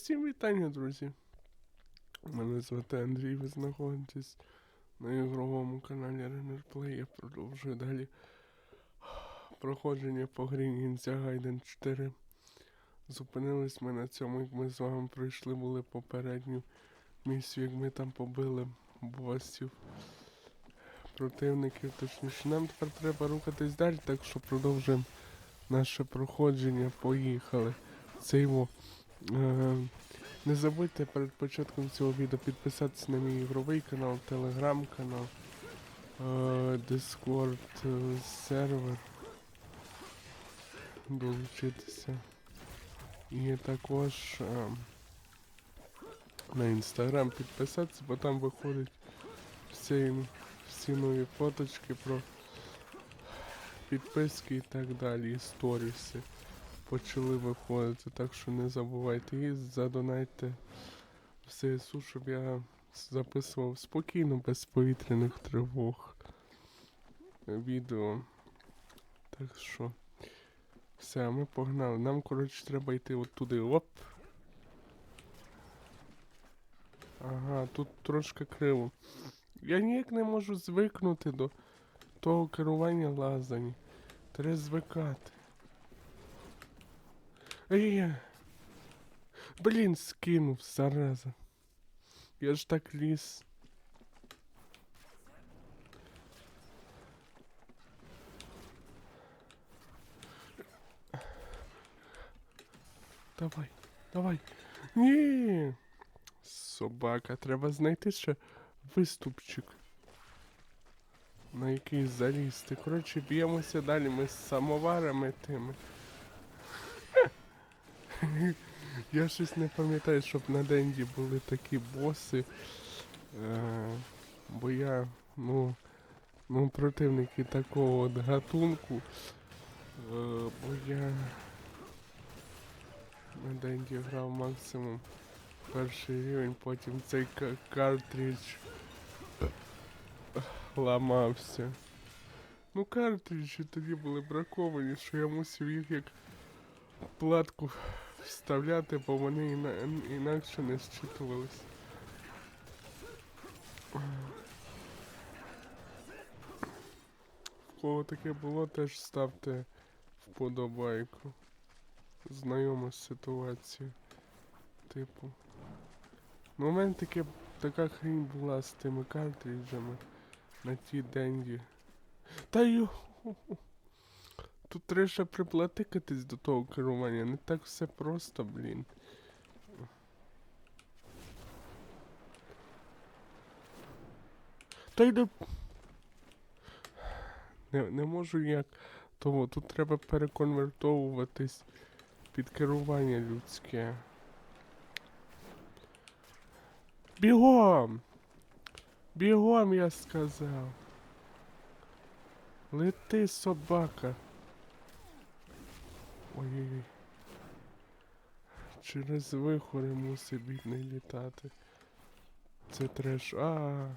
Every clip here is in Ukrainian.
Усім вітання, друзі. Мене звати Андрій, ви знаходитесь на ігровому каналі Renner Play. Я продовжую далі проходження по грі Ninja Gaiden 4. Зупинились ми на цьому, як ми з вами пройшли були попередню місію, як ми там побили босів противників. Точніше, нам тепер треба рухатись далі, так що продовжуємо наше проходження. Поїхали. Це його. Е, не забудьте перед початком цього відео підписатися на мій ігровий канал, телеграм-канал, е, Discord е, сервер. Долучитися. І також на інстаграм підписатися, бо там виходять всі, всі нові фоточки про підписки і так далі, і сторіси почали виходити, так що не забувайте і задонайте в ЗСУ, щоб я записував спокійно, без повітряних тривог відео. Так що. Все, ми погнали. Нам, коротше, треба йти от туди. Оп. Ага, тут трошки криво. Я ніяк не можу звикнути до того керування лазані. Треба звикати. Ей, блін, скинув, зараза. Я ж так ліз. Давай, давай. Ні. Собака, треба знайти ще виступчик. На який залізти. Коротше, б'ємося далі ми з самоварами тими. Я щось не пам'ятаю, щоб на Денді були такі боси. Е, бо я, ну, ну, противники такого от гатунку. Е, бо я на Денді грав максимум перший рівень, потім цей ка- картридж ламався. Ну картриджі тоді були браковані, що я мусив їх як платку вставляти, бо вони іна інакше не зчитувались. В кого таке було, теж ставте вподобайку. Знайома ситуація. Типу. Ну, у мене таке, така хрінь була з тими картриджами на ті денді. Та йо. Тут треба приплатикатись до того керування, не так все просто, блін. Та йде. Не, не можу як. Того, тут треба переконвертовуватись під керування людське. Бігом! Бігом, я сказав. Лети, собака. Ой-ой-ой. Через вихори мусить бідний літати. Це треш. А.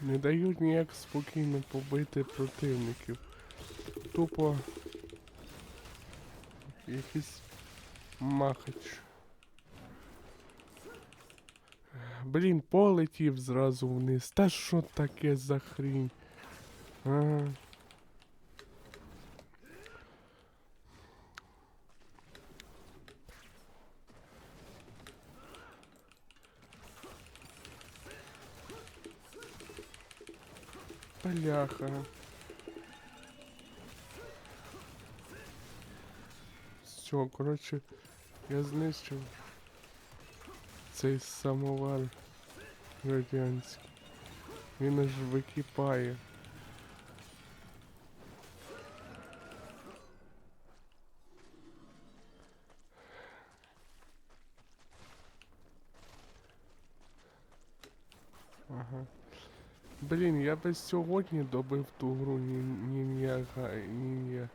Не дають ніяк спокійно побити противників. Тупо якийсь махач. Блін, полетів зразу вниз. Та що таке за хрінь? А. Бляха. Все, коротше, я знищив цей самовар радянський. Він аж википає. Ага. Блін, я би сьогодні добив ту гру Нін'я Гай... Нін'я...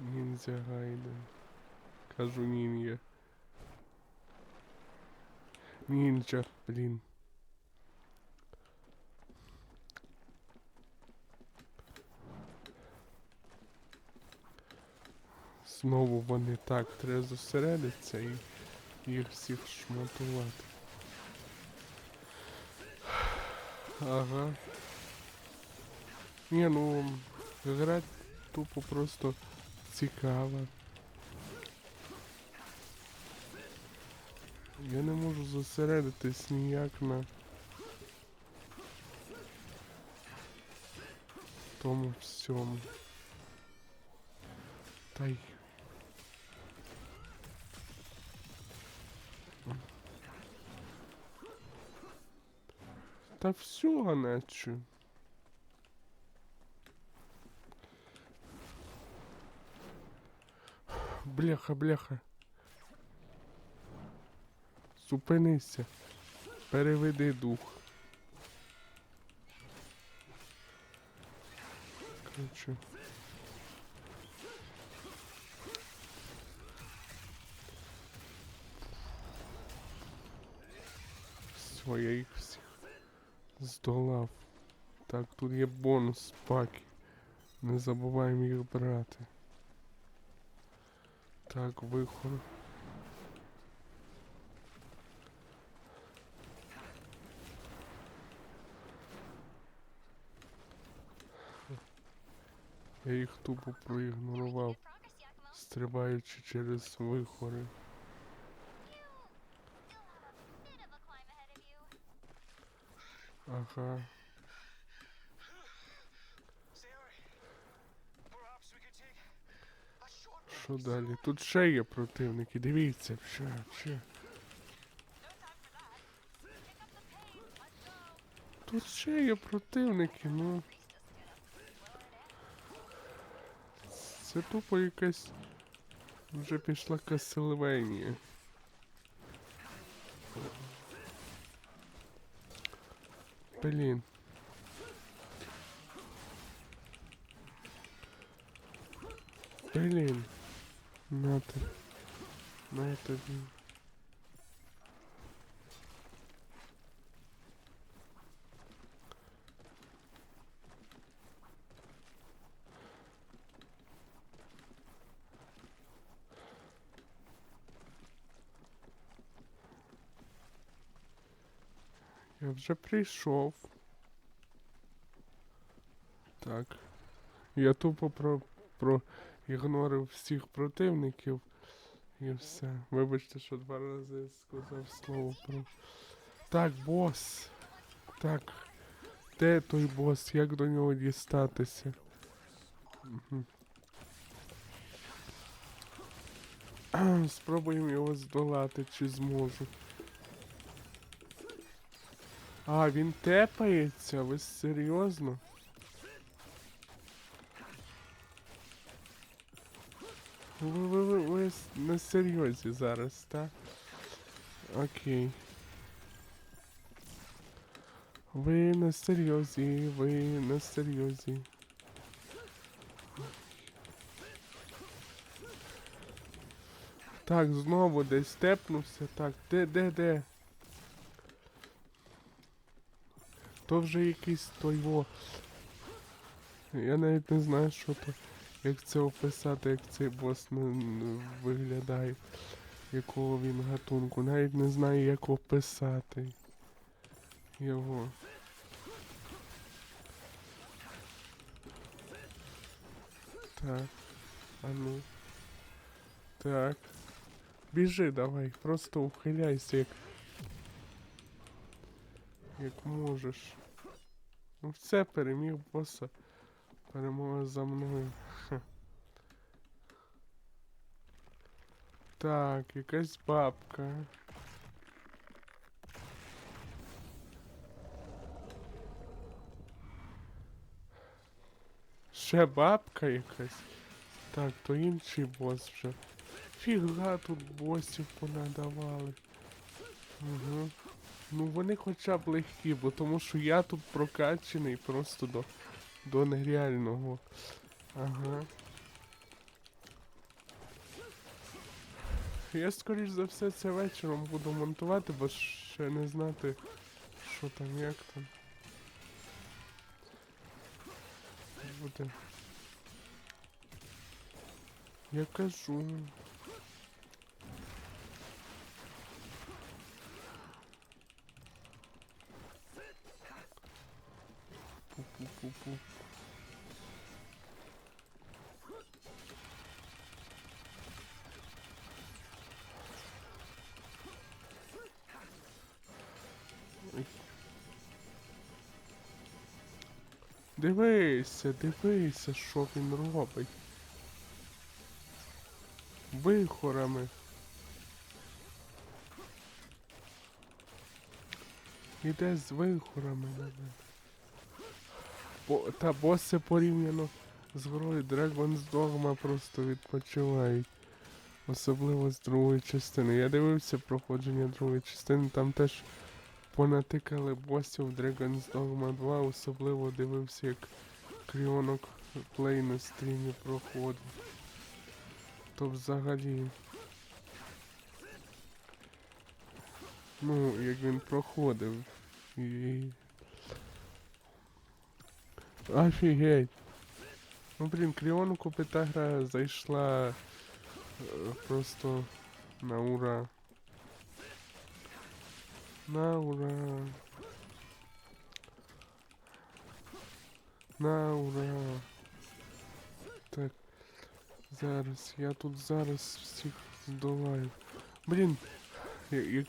Ніндзя Гайден. Кажу Нін'я. Нінджа, блін. Знову вони так, треба зосередитися і їх всіх шматувати. Ага. Ні, ну гра тупо просто цікава. Я не можу зосередитись ніяк на тому всьому. Та й. Та все, наче. Бляха, бляха. Зупинися. Переведи дух. Короче. Все, я їх всіх здолав. Так, тут є бонус паки. Не забуваємо їх брати. Так, вихор. Я їх тупо проігнорував, стрибаючи через вихори. Ага. Що далі? Тут ще є противники, дивіться, ще, ще. Тут ще є противники, ну. Це тупо якась вже пішла Castlevania. Блін. Блін. На тобі. На тобі. Я вже прийшов. Так. Я тупо про, про ігнорив всіх противників і все. Вибачте, що два рази сказав слово про. Так, бос. Так. Де той бос? Як до нього дістатися? Мгм. Спробуємо його здолати, чи зможу. А, він тепається? Ви серйозно? Ви, ви, ви, ви на серйозі зараз, так? Окей. Ви на серйозі, ви на серйозі. Так, знову десь степнувся. Так, де, де, де? То вже якийсь той во. Я навіть не знаю, що то. Як це описати, як цей бос виглядає. Якого він гатунку. Навіть не знаю, як описати його. Так. А ну. Так. Біжи давай, просто ухиляйся як. Як можеш. Ну все, переміг боса. Перемога за мною. Так, якась бабка. Ще бабка якась. Так, то інший бос вже. Фіга тут босів понадавали. Угу. Ну вони хоча б легкі, бо тому що я тут прокачаний просто до, до нереального. Ага. Я скоріш за все це вечором буду монтувати, бо ще не знати, що там, як там. Буде. Я кажу. Пу-пу-пу-пу. Дивися, дивися, що він робить. Вихорами. Іде з вихорами на мене. Бо, та боси порівняно з грою Dragon's Dogma просто відпочивають. Особливо з другої частини. Я дивився проходження другої частини, там теж понатикали босів Dragon's Dogma 2, особливо дивився, як Кріонок плей на стрімі проходив. То взагалі. Ну, як він проходив. І... Офігеть. Ну блін, Кріонку та гра зайшла е, просто на ура. На ура. На ура. Так. Зараз, я тут зараз всіх здолаю. Блін, я- як.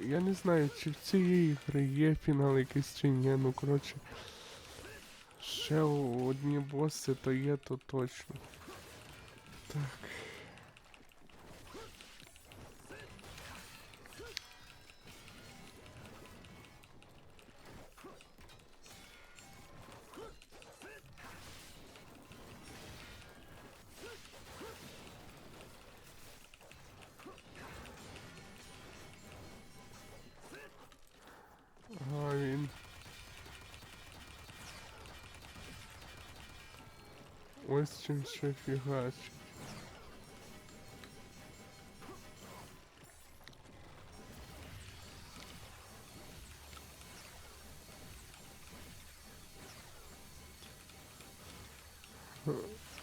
Я не знаю, чи в цієї гри є фінал якийсь чи ні, ну коротше. Ще одні боси, то є, то точно. Так. Ось чим ще фігачить.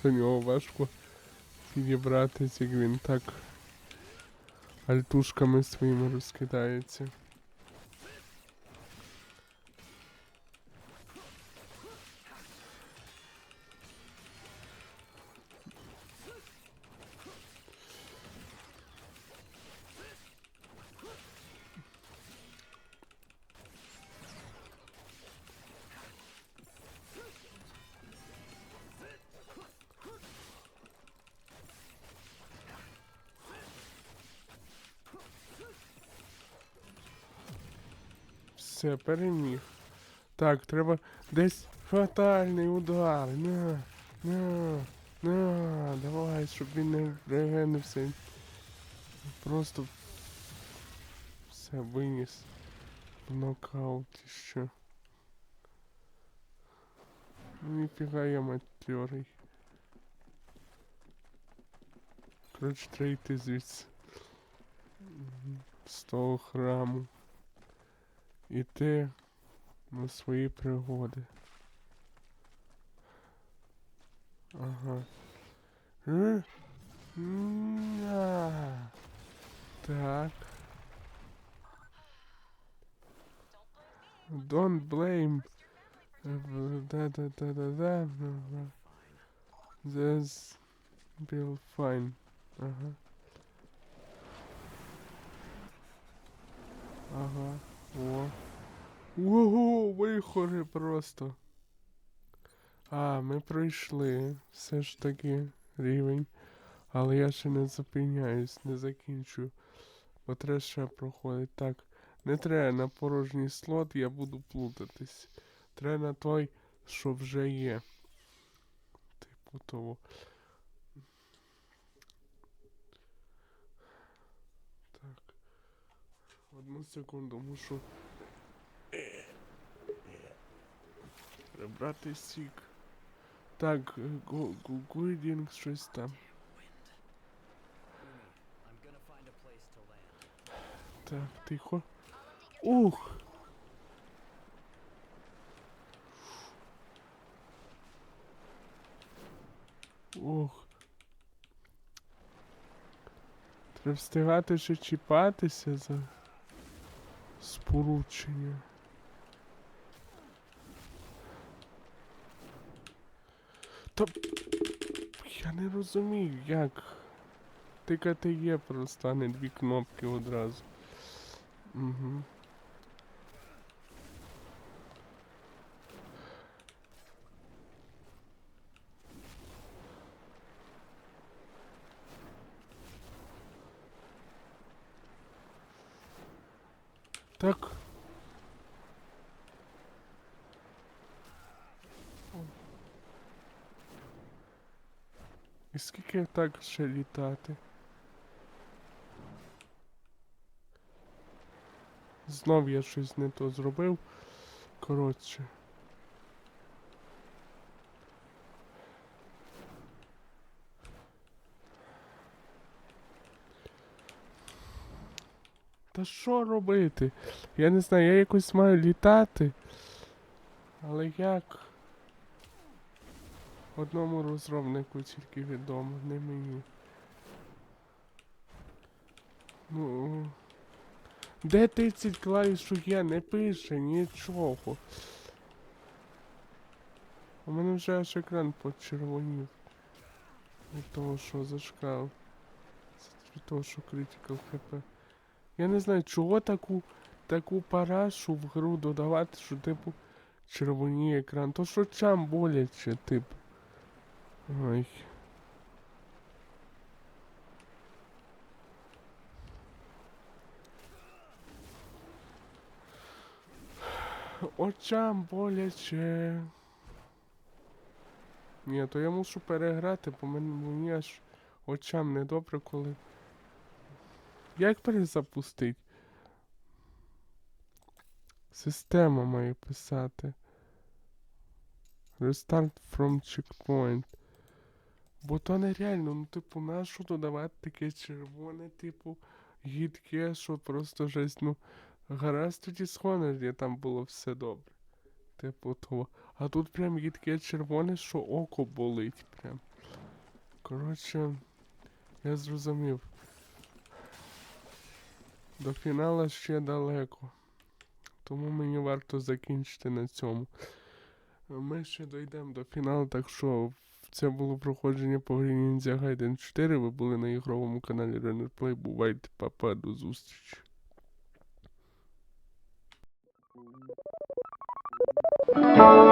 До нього важко підібратись, як він так альтушками своїми розкидається. Все, переміг. Так, треба десь фатальний удар. На, на, на, давай, щоб він не регенився. Просто все виніс. В нокаут і що. Ніфіга я материй. Коротше, треба йти звідси. З того храму. Іти на свої пригоди. Ага. Е? Ня. Так. Don't blame. Да, да, да, да, да. This will fine. Ага. Ага. О. Ого, вихори просто. А, ми пройшли. Все ж таки рівень. Але я ще не зупиняюсь, не закінчую. Бо треба ще проходить. Так, не треба на порожній слот, я буду плутатись. Треба на той, що вже є. Типу того. Одну секунду, мушу. Прибрати сік. Так, Гуйдінг щось там. Так, тихо. Ух! Ох. Треба встигати ще чіпатися за споручення. Та я не розумію, як. Тикати є просто, а не дві кнопки одразу. Угу. Так. І скільки так ще літати? Знов я щось не то зробив. Коротше. Та що робити? Я не знаю, я якось маю літати. Але як? Одному розробнику тільки відомо, не мені. Ну. Де 30 клавіш є? Не пише нічого. У мене вже аж екран почервонів. Від того, що зашкав. Від того, що критикал хп. Я не знаю, чого таку таку парашу в гру додавати, що типу червоніє екран. То що чам боляче, типу. Ой. Очам боляче. Ні, то я мушу переграти, бо мені, аж очам недобре, коли. Як перезапустить? Система має писати. Restart from checkpoint. Бо то нереально, ну типу, нащо додавати таке червоне, типу, гідке, що просто жесть, ну, гаразд тоді де там було все добре. Типу того. А тут прям гідке червоне, що око болить прям. Коротше, я зрозумів. До фінала ще далеко. Тому мені варто закінчити на цьому. Ми ще дійдемо до фіналу, так що це було проходження по грі Ninja Gaiden 4. Ви були на ігровому каналі Runner Play. Бувайте, папа, до зустрічі. Thank